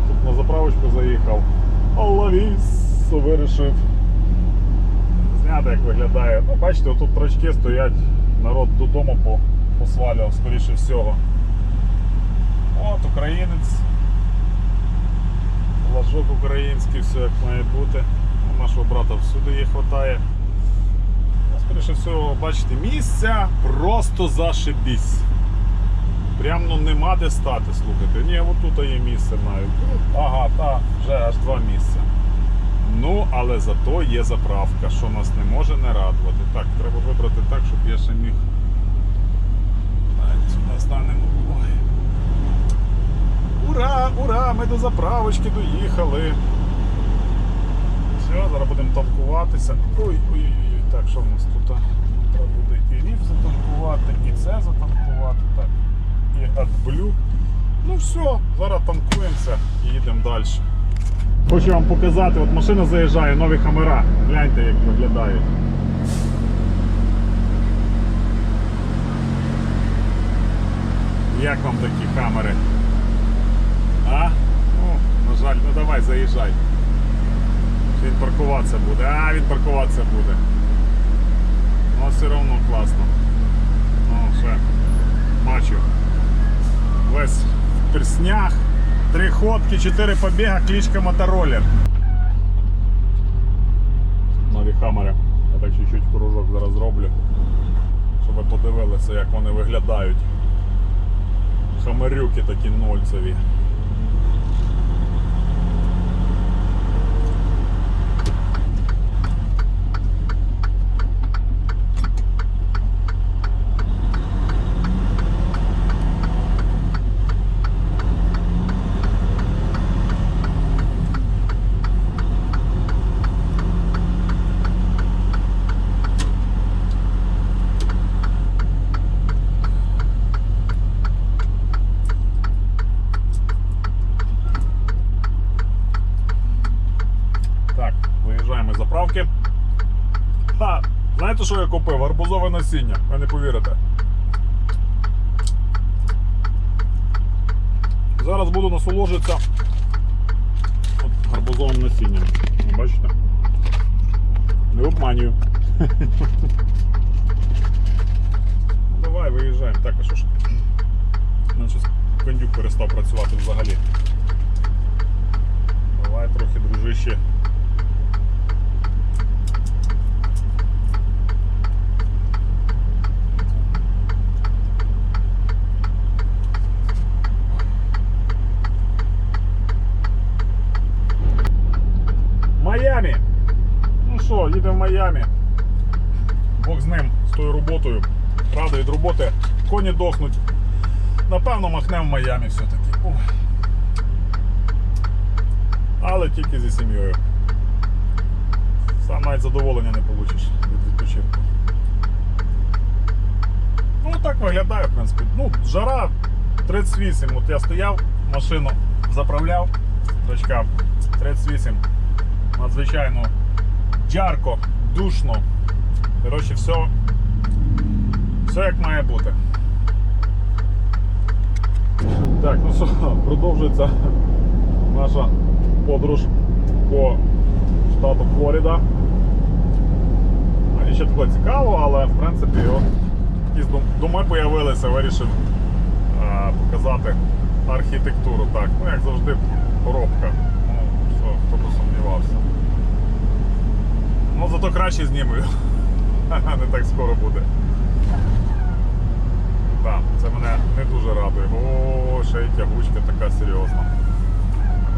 я тут на заправочку заїхав. Лавіс вирішив зняти, як виглядає. Ну, бачите, тут трачки стоять, народ додому посвалював, скоріше всього. От українець. Флажок український, все як має бути. У нашого брата всюди їх вистачає. Ну, Скоріше всього, бачите, місця просто зашибісь. Прям ну нема де стати, слухайте. Ні, отут є місце навіть. Ага, та, вже аж два місця. Ну, але зато є заправка, що нас не може не радувати. Так, треба вибрати так, щоб я ще міг. Навіть станемо. Ура, ура! Ми до заправочки доїхали. Все, зараз будемо танкуватися. Ой, ой, ой, так, що в нас тут? Нам Треба буде і рів затанкувати, і це затанкувати. Так. І AdBlue. Ну все, зараз танкуємося і їдемо далі. Хочу вам показати, от машина заїжджає, нові хамера. Гляньте, як виглядають. Як вам такі камери? А? Ну, на жаль, ну давай заїжджай. Він паркуватися буде. А, він паркуватися буде. Ну все одно класно. Ну, ще бачу. Весь перснях. Три ходки, чотири побіга, кличка мотороллер. Нові хамери. Я так чуть-чуть кружок зараз зроблю. Щоб ви подивилися, як вони виглядають. Хамерюки такі нольцеві. Так, виїжджаємо з заправки. Ха, знаєте, що я купив? Гарбузове ви не повірите. Зараз буду насолоджуватися гарбузовим насінням. Бачите? Не обманюю. Давай, виїжджаємо. Так, а що ж? У кондюк перестав працювати взагалі. Давай трохи, дружище. Майамі. Їдемо в Майамі. Бог з ним, з тою роботою. Правда, від роботи коні дохнуть. Напевно, махнемо в Майамі все-таки. Але тільки зі сім'єю. Сам навіть задоволення не получиш від відпочинку. Ну так виглядає, в принципі. Ну, жара 38. От я стояв, машину заправляв, точка 38. Надзвичайно жарко, душно. Коротше, все, все як має бути. Так, ну що, продовжується наша подорож по штату Флорида. Ну, І ще таке цікаво, але в принципі от, якісь думи появилися, вирішив е, показати архітектуру. Так, ну як завжди, коробка. Ну, що, хто б сумнівався. Ну зато краще знімаю. Не так скоро буде. Так, це мене не дуже радує. О, ще й тягучка така серйозна.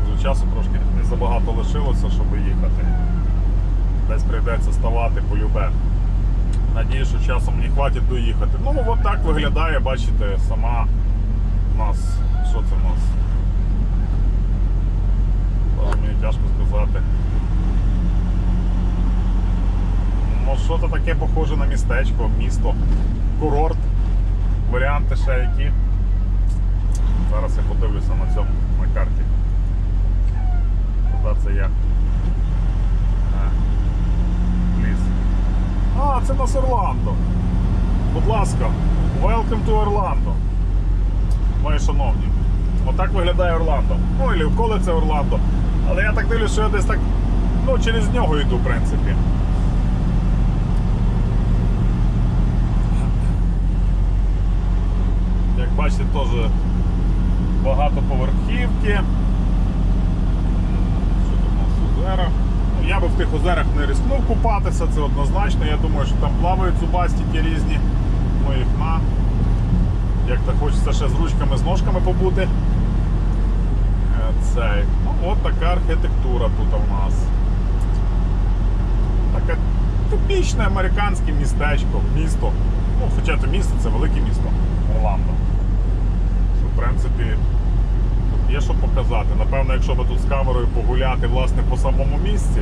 Вже часу трошки не забагато лишилося, щоб їхати. Десь прийдеться ставати по любе. Надію, що часом мені хватить доїхати. Ну, от так виглядає, бачите, сама у нас. Що це в нас? Зараз мені тяжко сказати. Ну, що то таке похоже на містечко, місто, курорт. Варіанти ще які. Зараз я подивлюся на цьому на карті. Куди це я? Е, Ліс. А, це нас Орландо. Будь ласка, welcome to Orlando. Мої шановні. Отак виглядає. Орландо. Ну, і околиця Орландо. Але я так дивлюсь, що я десь так ну, через нього йду, в принципі. Як бачите, теж багатоповерхівки. Що тут у нас озера? Ну, я би в тих озерах не рискнув купатися, це однозначно. Я думаю, що там плавають зубастики різні. Ну їх на. Як то хочеться ще з ручками, з ножками побути. Е, Цей. Ну, от така архітектура тут у нас. Таке типічне американське містечко, місто. Ну, хоча це місто, це велике місто Орландо. В принципі, тут є що показати. Напевно, якщо би тут з камерою погуляти власне по самому місці,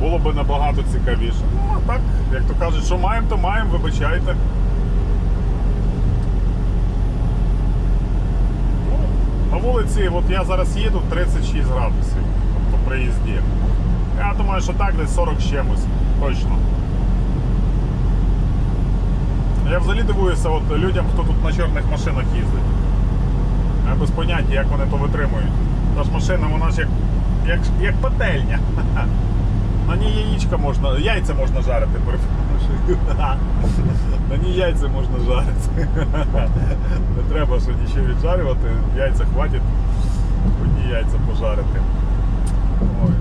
було б набагато цікавіше. Ну, а так, як то кажуть, що маємо, то маємо, вибачайте. Ну, На вулиці, от я зараз їду 36 градусів, тобто при їзді. Я думаю, що так десь 40 з чимось, точно. Я взагалі дивуюся от людям, хто тут на чорних машинах їздить. Я без поняття, як вони то витримують. Та ж машина, вона ж як, як, як пательня. На ній яєчка можна, яйця можна жарити. На ній яйця можна жарити. Не треба що нічого віджарювати, яйця хватить, одні яйця пожарити. Ой,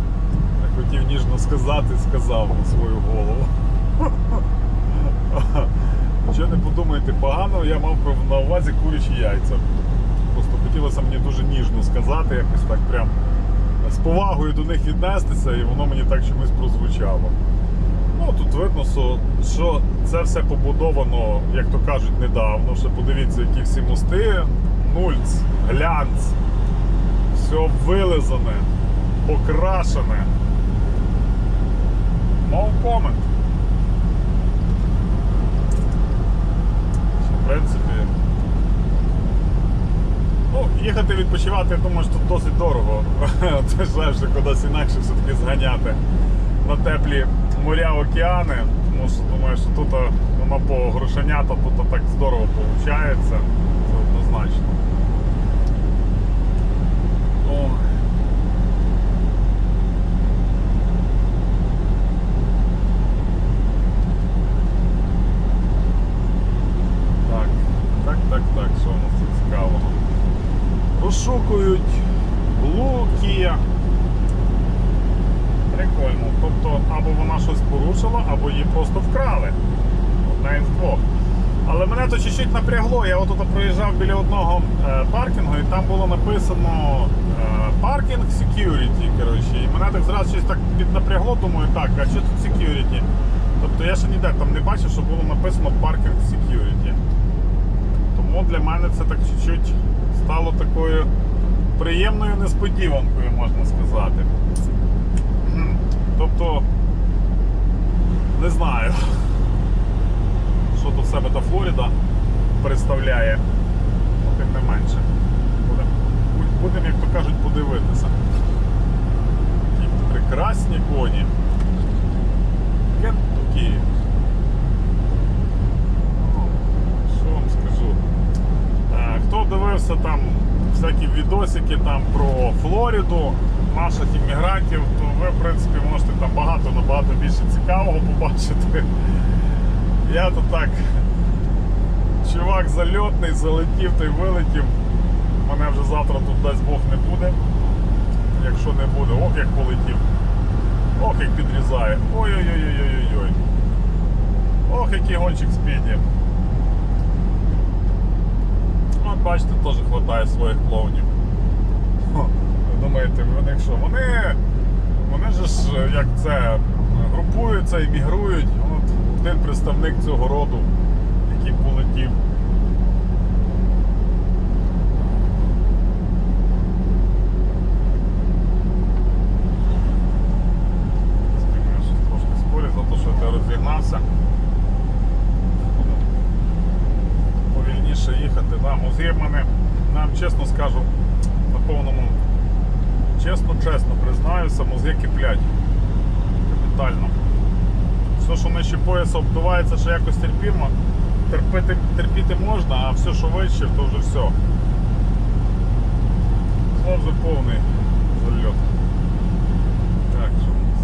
я хотів ніжно сказати, сказав на свою голову. Нічого не подумайте погано, я мав на увазі курячі яйця. Хотілося мені дуже ніжно сказати, якось так прям з повагою до них віднестися, і воно мені так чомусь прозвучало. Ну, тут видно, що, це все побудовано, як то кажуть, недавно. Ще подивіться, які всі мости, нульц, глянц, все вилизане, покрашене. No comment. В принципі. Ну, їхати відпочивати, я думаю, що тут досить дорого. Це ж легше кудись інакше все-таки зганяти на теплі моря, океани. Тому що думаю, що тут а, воно по грошенята тут так здорово виходить. Це однозначно. Ой. Так, так, так, так, що у нас тут цікавого? Розшукують блоки. Прикольно. Тобто або вона щось порушила, або її просто вкрали. Одна із двох. Але мене то чуть-чуть напрягло. Я отут проїжджав біля одного е, паркінгу, і там було написано е, паркінг security. Коротше. І мене так зразу щось так піднапрягло, думаю, так, а що тут security? Тобто я ще ніде там не бачив, що було написано паркінг security. Тому для мене це так чуть-чуть стало такою приємною несподіванкою, можна сказати. Тобто, не знаю, що тут в себе та Флорида представляє, тим не менше. Будемо, будем, як то кажуть, подивитися. Які прекрасні коні. Кентукі. Що вам скажу? Е, Хто дивився там всякі відосики там про Флориду, наших іммігрантів, то ви, в принципі, можете там багато набагато більше цікавого побачити. Я то так, чувак зальотний, залетів та й вилетів. Мене вже завтра тут дасть Бог не буде. Якщо не буде, ох як полетів. Ох, як підрізає. Ой-ой-ой-ой-ой-ой. Ох, який гонщик спіді. От бачите, теж хватає своїх клоунів. Ви думаєте, вони що? Вони, вони ж як це групуються і мігрують. От один представник цього роду, який полетів. З ким я щось трошки спорю за те, що я розігнався. повільніше в мене, нам чесно скажу, на повному, чесно, чесно признаюся, мозги киплять капітально. Все, що нижче пояса обдувається, ще якось терпімо, терпіти, терпіти можна, а все, що вище, то вже все. пішло вже повний зальот. Так, що у нас?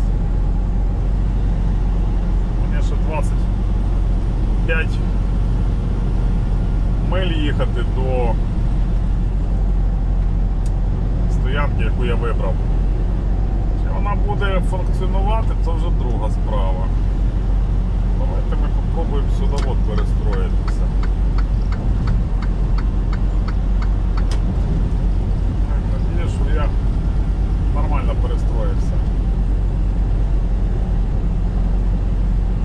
Мені ще 25 миль їхати до стоянки, яку я вибрав. Чи вона буде функціонувати, це вже друга справа. Давайте ми попробуємо от перестроїтися. Надіюсь, що я нормально перестроївся.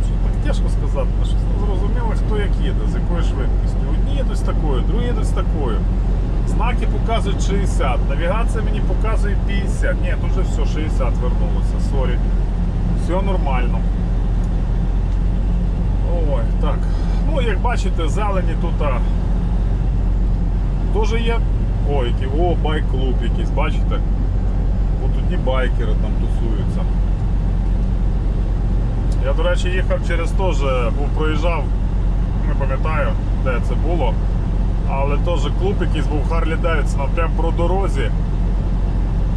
Що так тяжко сказати, ну, не зрозуміло, хто як їде, з якою швидкістю. Одні їдуть з такою, другі їдуть з такою. Знаки показують 60, навігація мені показує 50. Ні, тут вже все, 60 вернулося, сорі. Все нормально. Ой, так. Ну, як бачите, зелені тут теж є. О, які, о, байк-клуб якийсь, бачите? От одні байкери там тусуються. Я, до речі, їхав через теж, був проїжджав, не пам'ятаю, де це було. Але теж клуб якийсь був Харлі Девідсона прямо про дорозі.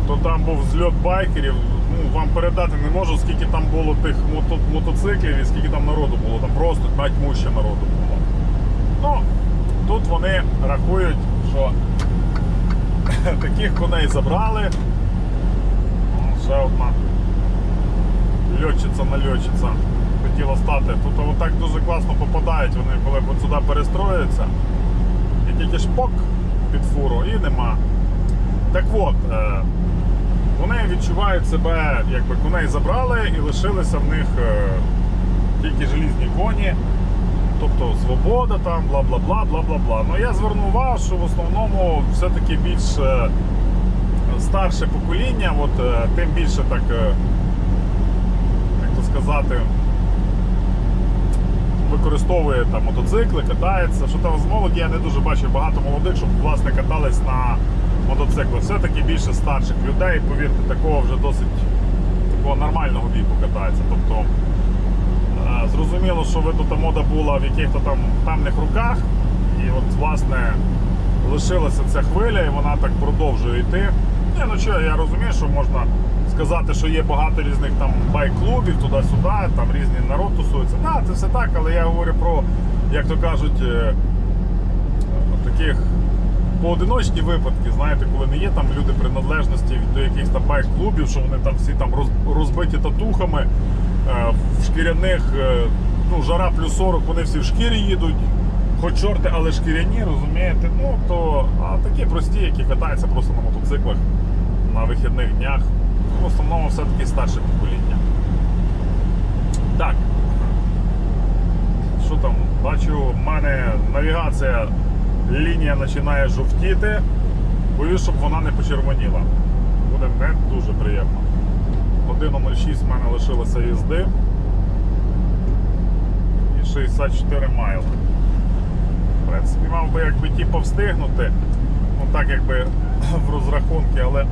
То там був зльот байкерів. Ну, вам передати не можу, скільки там було тих мото- мотоциклів і скільки там народу було. Там просто тьмуще народу було. Ну, тут вони рахують, що таких коней забрали. Ще одна льотчиця на льотчиця хотіла стати. Тут отак дуже класно попадають вони, коли от сюди перестроюються. І тільки шпок під фуру і нема. Так от, е, вони відчувають себе, якби коней забрали і лишилися в них е, тільки желізні коні. Тобто свобода там, бла бла бла бла бла бла. Ну я звернув увагу, що в основному все-таки більш е, старше покоління, от, тим більше так, як то сказати, використовує там мотоцикли, катається. Що там з молоді я не дуже бачив багато молодих, щоб власне катались на мотоциклах. Все-таки більше старших людей, повірте, такого вже досить такого нормального віку катається. Тобто е, зрозуміло, що ви тут мода була в яких-то там певних руках, і от власне лишилася ця хвиля, і вона так продовжує йти. Ні, ну що, я розумію, що можна сказати, що є багато різних там байк-клубів туди-сюди, там різний народ тусується. Так, це все так, але я говорю про, як то кажуть, е, таких поодиночні випадки, знаєте, коли не є там люди приналежності до якихось там байк-клубів, що вони там всі там розбиті татухами, е, в шкіряних, е, ну, жара плюс 40, вони всі в шкірі їдуть. Хоч чорти, але шкіряні, розумієте? Ну, то а такі прості, які катаються просто на мотоциклах на вихідних днях. В основному все-таки старше покоління. Так. Що там? Бачу, в мене навігація, лінія починає жовтіти. Боюсь, щоб вона не почервоніла. Буде не дуже приємно. Година 06 в мене лишилося їзди. І 64 майли. В принципі, мав би якби типу встигнути. Ну так якби в розрахунки, але.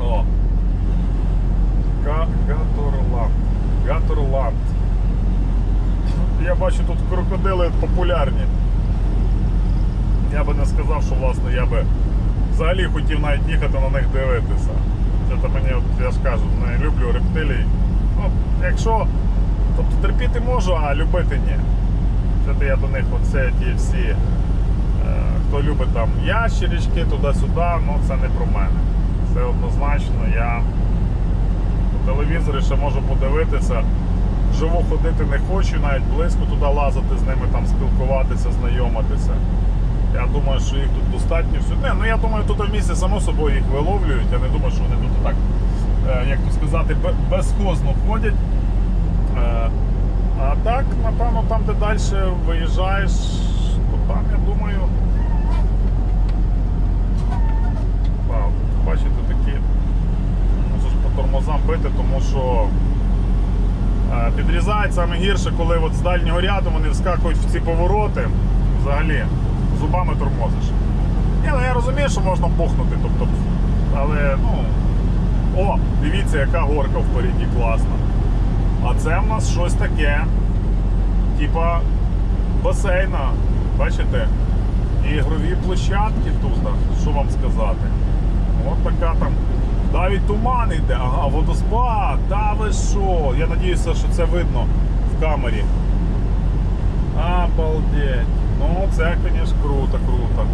О. Га- Гаторланд. Гаторланд. Я бачу тут крокодили популярні. Я би не сказав, що власне я би взагалі хотів навіть їхати на них дивитися. Це мені, от, я ж кажу, не люблю рептилій. Ну, якщо. Тобто терпіти можу, а любити ні. Це я до них оце ті всі, е, хто любить там ящерички, туди-сюди, ну це не про мене. Це однозначно я по телевізорі ще можу подивитися. Живу ходити не хочу, навіть близько туди лазити з ними, там спілкуватися, знайомитися. Я думаю, що їх тут достатньо. Не, ну я думаю, тут в місті само собою їх виловлюють. Я не думаю, що вони тут так, е, як то сказати, бе- безхозно ходять. Е, А так, напевно, там, де далі виїжджаєш, то там, я думаю. Вау, бачите, тормозам бити, тому що е, підрізають саме гірше, коли от з дальнього ряду вони вскакують в ці повороти. Взагалі, зубами тормозиш. Ні, ну я розумію, що можна бухнути, тобто, але ну. О, дивіться, яка горка впереді класна. А це в нас щось таке. Типа басейна. Бачите? І ігрові площадки тут, що вам сказати. От така там. Навіть туман йде, ага, водоспад, та ви що? Я надіюся, що це видно в камері. Обалдеть. Ну, це, звісно, круто, круто.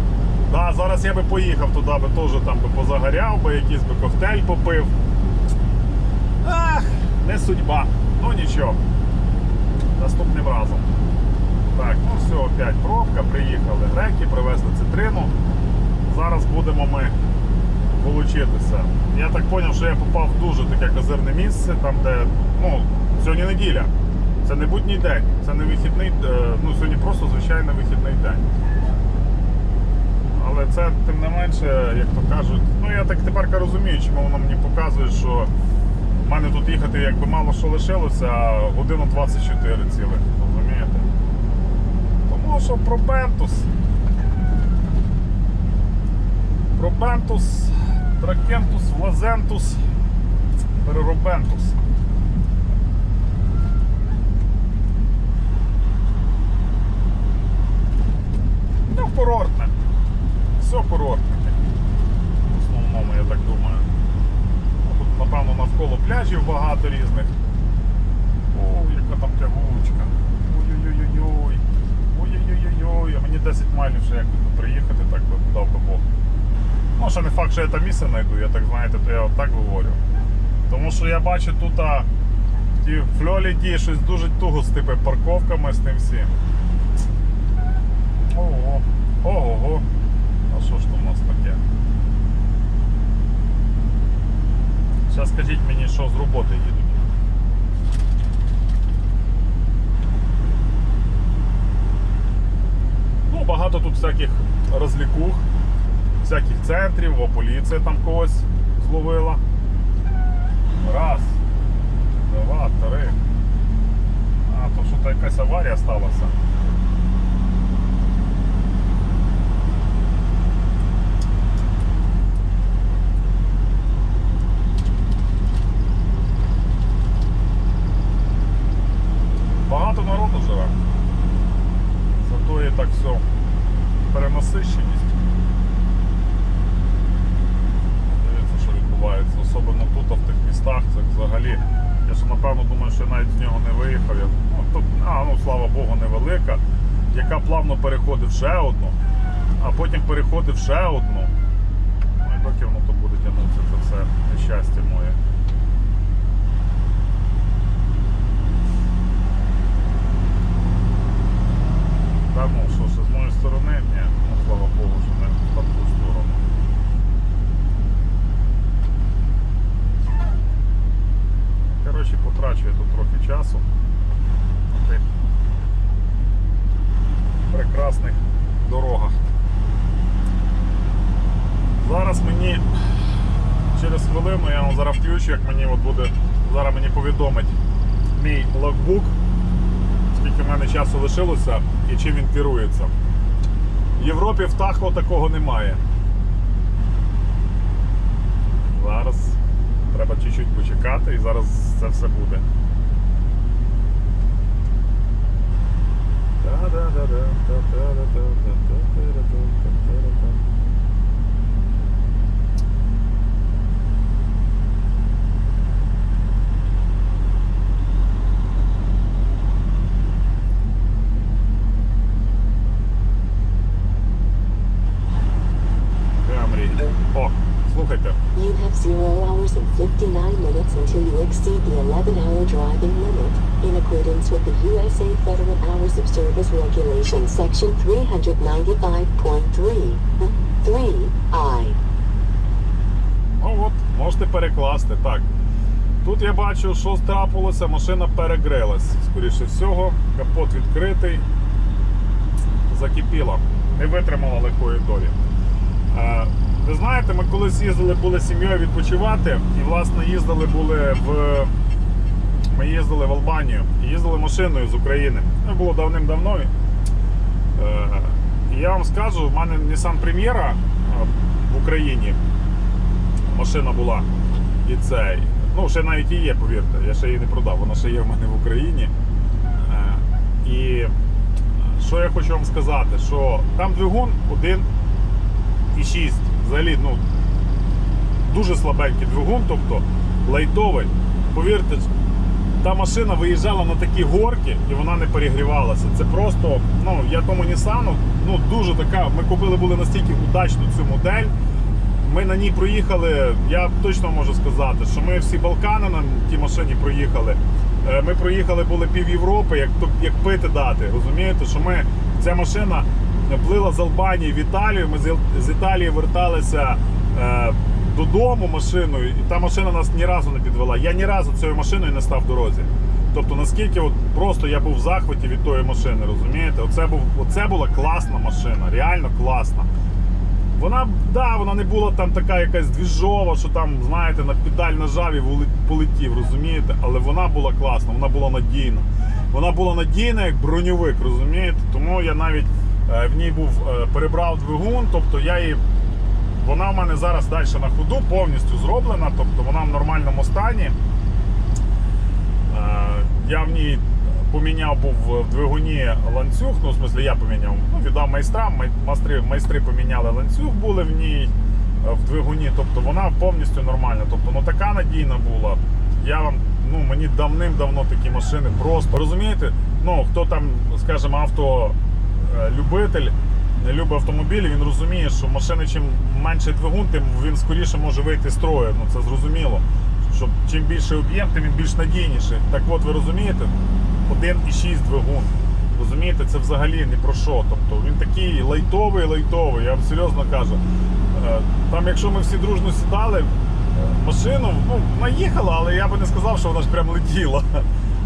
Да, зараз я би поїхав туди, би теж там би позагоряв, би якийсь би коктейль попив. Ах, не судьба. Ну нічого. Наступним разом. Так, ну все, опять пробка, приїхали греки, привезли цитрину. Зараз будемо ми получитися. Я так зрозумів, що я попав в дуже таке козирне місце, там де, ну, сьогодні неділя. Це не будній день, це не вихідний, е, ну сьогодні просто звичайний вихідний день. Але це тим не менше, як то кажуть, ну я так тепер розумію, чому воно мені показує, що в мене тут їхати якби мало що лишилося, а годину 24 цілих, розумієте? Тому що про Бентус. Про Бентус, Тракентус, Лазентус, Переробентус. Ну, курортне. Все курортне. В основному, я так думаю. Ну, Тут, напевно, навколо пляжів багато різних. О, яка там тягучка. Ой-ой-ой-ой. Ой-ой-ой-ой. А мені 10 майлів ще якось би приїхати, так би дав би Бог. Ну, ще не факт, що я там місце знайду, я так знаєте, то я отак говорю. Тому що я бачу тут а, ті фльоліді щось дуже туго з типу парковками з тим всім. Ого, ого. А що ж там у нас таке? Зараз скажіть мені, що з роботи їдуть. Ну, багато тут всяких розлікух, всяких центрів, о, поліція там когось зловила. Раз, два, три. А, то що то якась аварія сталася. Багато народу живе. Зато є так все перенасищеність. Дивіться, що відбувається. Особливо тут, а в тих містах, це взагалі. Я ще напевно думаю, що я навіть з нього не виїхав. Я, ну, тут, а, ну слава Богу, невелика, яка плавно переходить в ще одну, а потім переходить ще одну. Ну і доки воно то буде тягнутися, це все нещастя моє. Так, ну що, ще з моєї сторони? Ні, ну слава Богу, що не в ту сторону. Коротше, потрачу я тут трохи часу. На тих прекрасних дорогах. Зараз мені через хвилину я вам зараз включу, як мені от буде, зараз мені повідомить мій логбук скільки в мене часу лишилося і чим він керується. В Європі в Тахо такого немає. Зараз треба чуть-чуть почекати і зараз це все буде. Та-да-да-да-та-та-да-да-та-та-да-да-та-та-да. 395.3. 3I. Ну от, можете перекласти. Так. Тут я бачу, що трапилося, машина перегрелась. Скоріше всього, капот відкритий, закипіла, не витримала легкої долі. Е, ви знаєте, ми колись їздили були з сім'єю відпочивати і, власне, їздили були в. Ми їздили в Албанію їздили машиною з України. Це було давним-давно. Е, скажу, в мене Nissan Premiera е, в Україні машина була. І цей. Ну, ще навіть і є, повірте. Я ще її не продав. Вона ще є в мене в Україні. Е, І що я хочу вам сказати, що там двигун 1,6. Взагалі, ну, дуже слабенький двигун, тобто лайтовий. Повірте, та машина виїжджала на такі горки і вона не перегрівалася. Це просто, ну, я тому Nissan, ну, дуже така. Ми купили були настільки удачну цю модель. Ми на ній проїхали, я точно можу сказати, що ми всі Балкани на тій машині проїхали. Е, Ми проїхали були пів Європи, як, як пити дати. Розумієте, що ми ця машина плила з Албанії в Італію. Ми з, з Італії верталися е, додому машиною, і та машина нас ні разу не підвела. Я ні разу цією машиною не став в дорозі. Тобто наскільки от просто я був в захваті від тої машини, розумієте? Оце, був, оце була класна машина, реально класна. Вона, да, вона не була там така якась двіжова, що там, знаєте, на педаль нажав і полетів, розумієте? Але вона була класна, вона була надійна. Вона була надійна як броньовик, розумієте? Тому я навіть е, в ній був е, перебрав двигун, тобто я її. Вона в мене зараз далі на ходу повністю зроблена, тобто вона в нормальному стані. Е, Я в ній поміняв був в двигуні ланцюг, ну, в смислі, я поміняв, ну, віддав майстрам, майстри, майстри поміняли ланцюг, були в ній е, в двигуні, тобто вона повністю нормальна. Тобто, ну така надійна була. Я вам, ну мені давним-давно такі машини просто розумієте, ну хто там, скажімо, автолюбитель, не любить автомобілі, він розуміє, що машини чим менший двигун, тим він скоріше може вийти з строю. Ну це зрозуміло. Щоб чим більше об'єм, тим він більш надійніший. Так от ви розумієте, 1,6 двигун. Розумієте, це взагалі не про що. Тобто він такий лайтовий, лайтовий, я вам серйозно кажу. Е, Там, якщо ми всі дружно сідали, е, машину, ну, вона їхала, але я би не сказав, що вона ж прям летіла.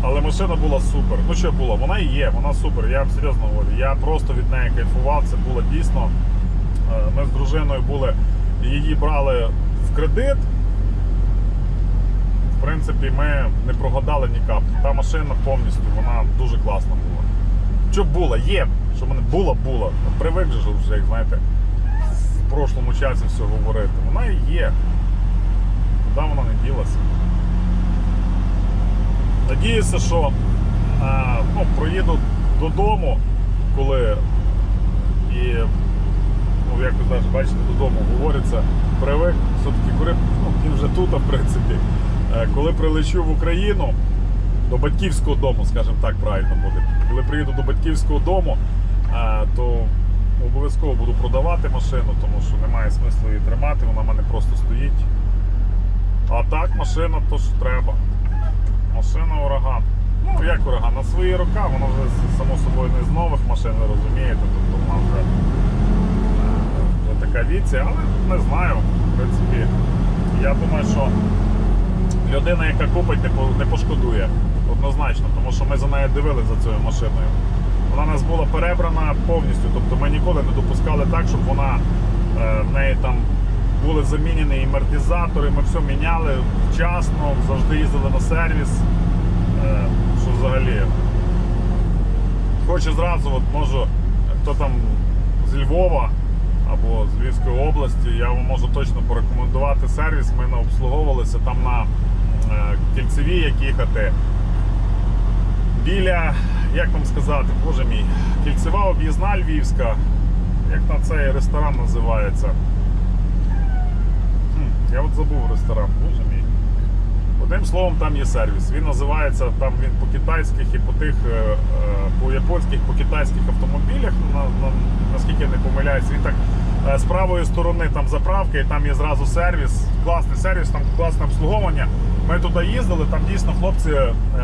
Але машина була супер. Ну що була? Вона і є, вона супер. Я серйозно говорю. Я просто від неї кайфував. Це було дійсно. Е, Ми з дружиною були, її брали в кредит. В принципі, ми не прогадали ні каплі. Та машина повністю, вона дуже класна була. Що була, є, що мене була, була. Ну, Привик же вже, як знаєте, в прошлому часі все говорити. Вона і є. Куди вона не ділася? Надіюся, що е, ну, проїду додому, коли і ну, як ви знаєш, бачите, додому говориться, привик, все-таки коли, ну, вже тут, в принципі. Е, Коли прилечу в Україну до батьківського дому, скажімо так, правильно буде. Коли приїду до батьківського дому, е, то обов'язково буду продавати машину, тому що немає смислу її тримати, вона в мене просто стоїть. А так, машина то що треба. Машина ураган. Ну, як ураган, на свої роки, вона вже само собою не з нових машин, ви розумієте, тобто вона вже вже така віці, але не знаю. В принципі, я думаю, що людина, яка купить, не по- не пошкодує. Однозначно, тому що ми за нею дивилися за цією машиною. Вона нас була перебрана повністю, тобто ми ніколи не допускали так, щоб вона е, в неї там були замінені амортизатори, ми все міняли вчасно, завжди їздили на сервіс. Е, що взагалі. Хочу зразу, от можу, хто там з Львова або з Львівської області, я вам можу точно порекомендувати сервіс. Ми не обслуговувалися там на е, кільцевій, як їхати. Біля, як вам сказати, боже мій, кільцева об'їзна Львівська. Як там цей ресторан називається? Я от забув ресторан, боже мій. Одним словом, там є сервіс. Він називається там він по китайських і по тих, е, е, по японських, по китайських автомобілях, на, на, наскільки я не помиляюсь, він так е, з правої сторони там заправка, і там є зразу сервіс. Класний сервіс, там класне обслуговування. Ми туди їздили, там дійсно хлопці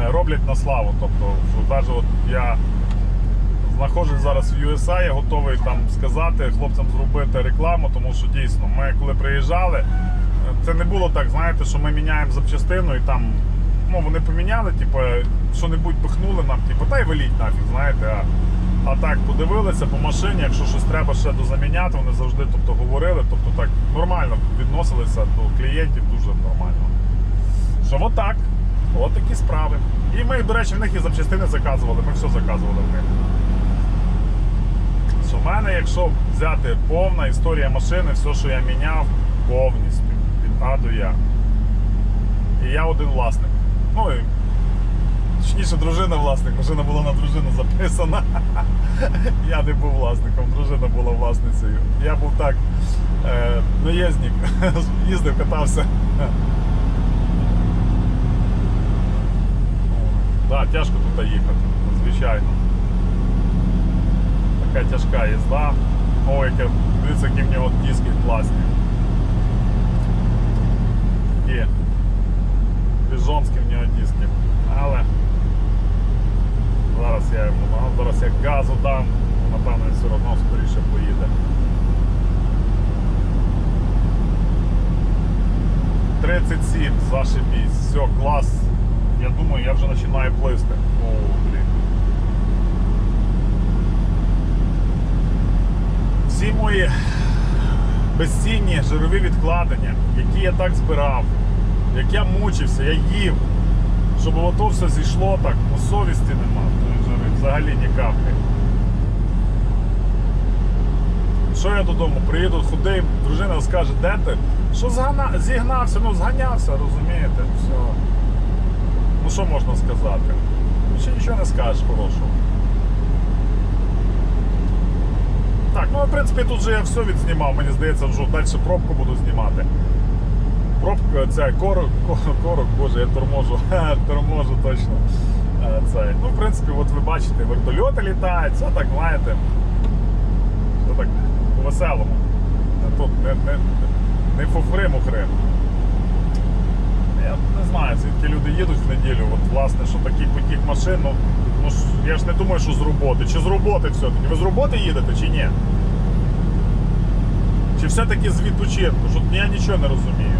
роблять на славу. Тобто, що навіть от я знаходжусь зараз в USA, я готовий там сказати хлопцям зробити рекламу, тому що дійсно ми коли приїжджали, це не було так, знаєте, що ми міняємо запчастину і там. Ну, вони поміняли, типу, що-небудь пихнули нам, типу, та й веліть нафіг, знаєте. А, а так подивилися по машині, якщо щось треба ще дозаміняти, вони завжди тобто, говорили, тобто так нормально відносилися до клієнтів дуже нормально. Що от так, от такі справи. І ми, до речі, в них і запчастини заказували, ми все заказували в них. В мене, якщо взяти повна історія машини, все, що я міняв, повністю А до Я. І я один власник. Ну і точніше, дружина власник. Машина була на дружину записана. Я не був власником, дружина була власницею. Я був так, е, наїзник, їздив, катався. Так, тяжко тут їхати, звичайно. Така тяжка їзда. Ой, дивіться, які в нього диски класні. Є. Біжонські в нього диски. Але зараз я йому зараз я газу дам, напевно, він все одно скоріше поїде. 37, зашибісь, все, клас. Я думаю, я вже починаю плисти. О, блін. Всі мої безцінні жирові відкладення, які я так збирав, як я мучився, я їв, щоб ото все зійшло так, ну совісті нема тої жири, взагалі ні каплі. Що я додому приїду худий, дружина скаже, де ти? Що згана... зігнався, ну зганявся, розумієте, все. Ну що можна сказати? Ще нічого не скажеш хорошого. Так, ну в принципі тут же я все відзнімав, мені здається, вже далі пробку буду знімати. Пробка, це корок, корок, боже, я торможу, торможу точно. Е, Це. Ну, в принципі, от ви бачите, вертольоти літають, все так, знаєте. Все так по-веселому. Не Тут не, не, не фуфри-мухри. Я не знаю, звідки люди їдуть в неділю. От, власне, що такий потік машин, ну, ну я ж не думаю, що з роботи. Чи з роботи все-таки? Ви з роботи їдете чи ні? Чи все-таки з відпочинку? Що я нічого не розумію.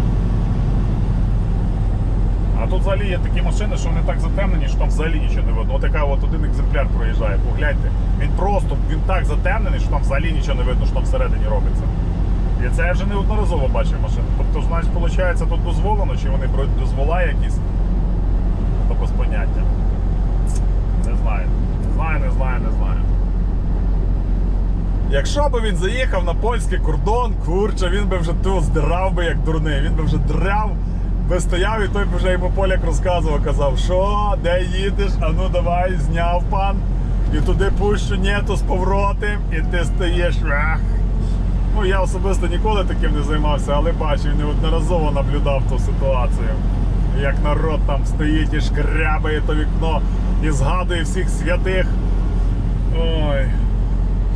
А тут взагалі є такі машини, що вони так затемнені, що там взагалі нічого не видно. От така от один екземпляр проїжджає, погляньте. Він просто він так затемнений, що там взагалі нічого не видно, що там всередині робиться. І це я вже неодноразово бачив машину. Тобто, значить, виходить, тут дозволено, чи вони беруть дозвола якісь, то без поняття. Знаю. Знаю, не знаю, не знаю. Якщо б він заїхав на польський кордон, курча, він би вже ту здирав би як дурний. Він би вже дряв, би стояв і той би вже йому поляк розказував, казав, що, де їдеш, а ну давай, зняв пан. І туди пущу, ні, то з повроти, і ти. Ах. Ну, я особисто ніколи таким не займався, але бачив, неодноразово наблюдав ту ситуацію. Як народ там стоїть і шкрябає то вікно і згадує всіх святих. Ой,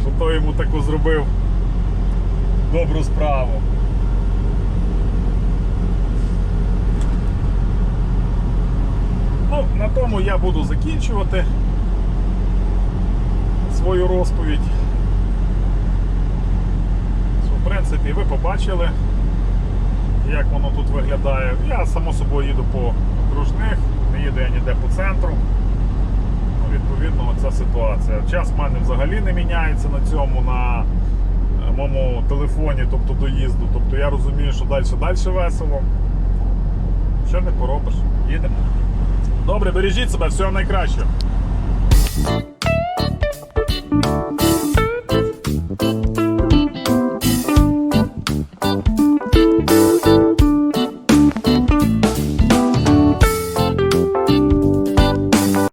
що той йому таку зробив добру справу. Ну, на тому я буду закінчувати свою розповідь. В принципі, ви побачили, як воно тут виглядає. Я само собою їду по окружних, не їду я ніде по центру. Відповідно, оця ситуація. Час в мене взагалі не міняється на цьому, на е, моєму телефоні, тобто доїзду. Тобто я розумію, що далі далі весело. Що не поробиш? Їдемо. Добре, бережіть себе, всього найкращого.